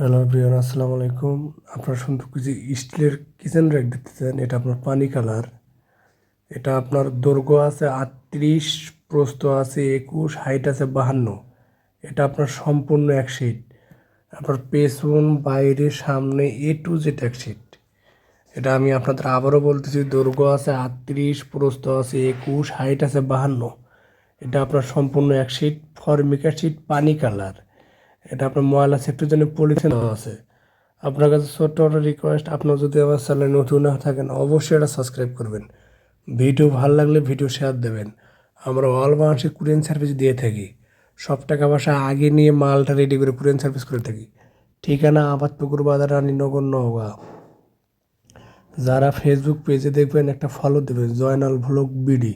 Hello Priyan আসসালামু আলাইকুম। আপনার সুন্দর কিছু স্টিলের কিচেন র্যাক চান এটা আপনার পানি কালার। এটা আপনার দৈর্ঘ্য আছে আটত্রিশ, প্রস্থ আছে একুশ হাইট আছে বাহান্ন। এটা আপনার সম্পূর্ণ এক সিট আপনার পেছন, বাইরে, সামনে এ টু জেড এক সিট এটা আমি আপনাদের আবারও বলতেছি, দৈর্ঘ্য আছে আটত্রিশ, প্রস্থ আছে একুশ হাইট আছে বাহান্ন। এটা আপনার সম্পূর্ণ এক সিট ফর্মিকা সিট পানি কালার। এটা আপনার ময়লা সেক্টর জন্য পলিথিন আছে। আপনার কাছে ছোট্ট একটা রিকোয়েস্ট আপনার যদি আমার চ্যানেলে নতুন না থাকেন, অবশ্যই এটা সাবস্ক্রাইব করবেন। ভিডিও ভালো লাগলে ভিডিও শেয়ার দেবেন। আমরা অল বাংলাদেশে কুরিয়ান সার্ভিস দিয়ে থাকি। সব টাকা পয়সা আগে নিয়ে মালটা রেডি করে কুরিয়ান সার্ভিস করে থাকি। ঠিকানা আবাদপুকুর বাজার, রানীনগর, নওগাঁ। যারা ফেসবুক পেজে দেখবেন, একটা ফলো দেবেন, জয়নাল ভ্লগ বিডি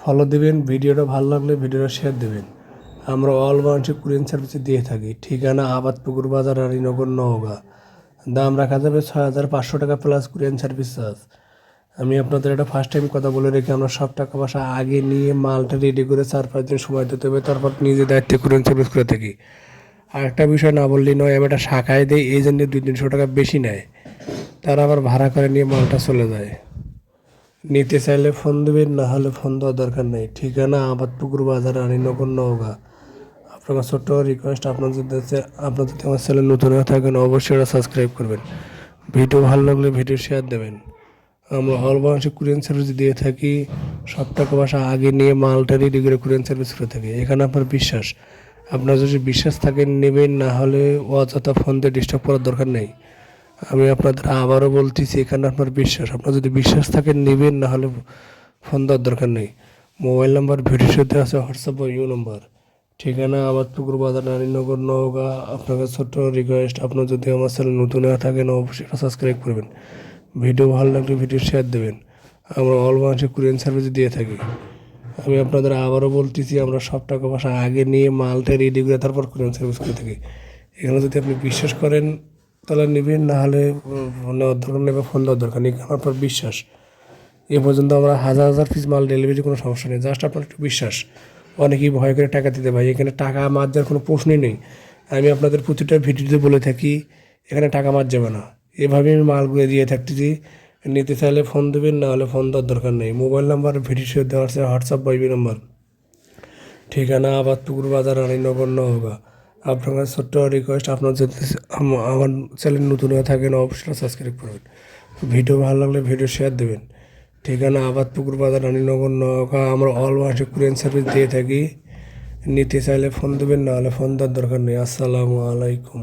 ফলো দেবেন, ভিডিওটা ভালো লাগলে ভিডিওটা শেয়ার দেবেন। আমরা অল বাংলাদেশে কুরিয়ান সার্ভিসে দিয়ে থাকি। ঠিকানা আবাদপুকুর বাজার রানীনগর নওগাঁ। দাম রাখা যাবে ছয় হাজার পাঁচশো টাকা প্লাস কুরিয়ান সার্ভিস চার্জ আমি আপনাদের এটা ফার্স্ট টাইম কথা বলে রেখে আমরা সব টাকা পয়সা আগে নিয়ে মালটা রেডি করে চার পাঁচ দিন সময় দিতে হবে, তারপর নিজে দায়িত্বে কুরিয়ান সার্ভিস করে থাকি। আর একটা বিষয় না বললেই নয়, আমি এটা শাখায় দিই, এই জন্য দুই তিনশো টাকা বেশি নেয়। তারা আবার ভাড়া করে নিয়ে মালটা চলে যায়। নিতে চাইলে ফোন দেবেন, না হলে ফোন দেওয়ার দরকার নেই। ঠিকানা আবাদপুকুর বাজার রানীনগর নওগাঁ। আপনার ছোট্ট রিকোয়েস্ট আপনার যদি আপনার যদি আমার চ্যানেল নতুন হয়ে থাকেন, অবশ্যই এটা সাবস্ক্রাইব করবেন। ভিডিও ভালো লাগলে ভিডিও শেয়ার দেবেন। আমরা অল বাংলাদেশে কুরিয়ান সার্ভিস দিয়ে থাকি টাকা পয়সা আগে নিয়ে মালটা রেডি করে কুরিয়ান সার্ভিস করে থাকি। এখানে আপনার বিশ্বাস। আপনার যদি বিশ্বাস থাকে, নেবেন, না হলে অযথা ফোন দিয়ে ডিস্টার্ব করার দরকার নেই। আমি আপনাদের আবারও বলতেছি, এখানে আপনার বিশ্বাস। আপনার যদি বিশ্বাস থাকে, নেবেন, না হলে ফোন দেওয়ার দরকার নেই। মোবাইল নাম্বার ভিডিও সাথে আছে হোয়াটসঅ্যাপ বা ইউ নাম্বার ঠিকানা আবাদপুকুর বাজার নারীনগর নওগাঁ। আপনাকে ছোট্ট রিকোয়েস্ট আপনার যদি আমার চ্যানেল নতুন হয়ে থাকেন, অবশ্যই সাবস্ক্রাইব করবেন। ভিডিও ভালো লাগলে ভিডিও শেয়ার দেবেন। আমরা অল বাংলাদেশে কুরিয়ান সার্ভিস দিয়ে থাকি। আমি আপনাদের আবারও বলতেছি, আমরা সব টাকা পয়সা আগে নিয়ে মালটা রেডি করে তারপর কুরিয়ান সার্ভিস করে থাকি। এখানে যদি আপনি বিশ্বাস করেন, তাহলে নেবেন না হলে নেওয়ার দরকার নেবে ফোন দেওয়ার দরকার নেই, কারণ আপনার বিশ্বাস। এ পর্যন্ত আমরা হাজার হাজার পিস মাল ডেলিভারি কোনো সমস্যা নেই। জাস্ট আপনার একটু বিশ্বাস। অনেকেই ভয় করে টাকা দিতে ভাই। এখানে টাকা মার যাওয়ার কোনো প্রশ্নই নেই। আমি আপনাদের প্রতিটা ভিডিওতে বলে থাকি, এখানে টাকা মার যাবে না। এভাবে আমি মালগুলো দিয়ে থাকতেছি নিতে চাইলে ফোন দেবেন, না হলে ফোন দেওয়ার দরকার নেই। মোবাইল নাম্বার, ভিডিও শেয়ার দেওয়া আছে, হোয়াটসঅ্যাপ বাইবি নাম্বার। ঠিকানা, আবাদপুকুর বাজার রানীনগর নওগাঁ। আপনার ছোট্ট রিকোয়েস্ট আপনার যদি আমার চ্যানেল নতুন হয়ে থাকেন অবশ্যই সাবস্ক্রাইব করবেন। ভিডিও ভালো লাগলে ভিডিও শেয়ার দেবেন। ঠিকানা আবাদপুকুর বাজার, রানীনগর নৌকা আমরা অল মাসে কুরিয়ান সার্ভিস দিয়ে থাকি। নিতে চাইলে ফোন দেবেন না হলে ফোন দেওয়ার দরকার নেই। আসসালামু আলাইকুম।